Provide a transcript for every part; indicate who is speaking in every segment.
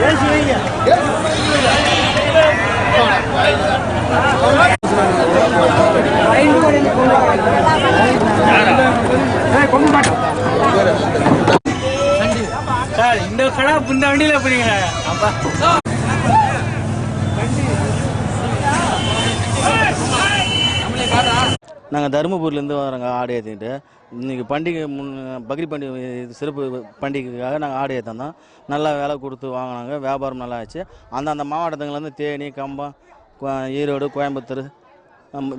Speaker 1: Yes, yes, yes. Sir இந்த கடை இந்த வண்டியில போறீங்க அப்பா.
Speaker 2: நாங்கள் தருமபுரிலேருந்து வரோங்க ஆடு ஏற்றிக்கிட்டு இன்றைக்கி பண்டிகை முன் பக்ரீத் பண்டிகை சிறப்பு பண்டிகைக்காக நாங்கள் ஆடு ஏற்றோம் நல்லா விலை கொடுத்து வாங்கினாங்க வியாபாரம் நல்லா ஆச்சு. அந்தந்த மாவட்டத்துலேருந்து தேனி கம்பம் ஈரோடு கோயம்புத்தூர்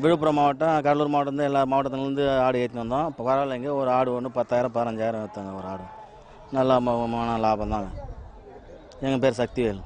Speaker 2: விழுப்புரம் மாவட்டம் கடலூர் மாவட்டம் எல்லா மாவட்டத்துலேருந்து ஆடு ஏற்றின்னு வந்தோம் இப்போ பரவாயில்லைங்க ஒரு ஆடு ஒன்று பத்தாயிரம் பதினஞ்சாயிரம் ஏற்றாங்க ஒரு ஆடு. நல்லா ம- லாபம் தாங்க எங்கள் பேர் சக்திவேல்.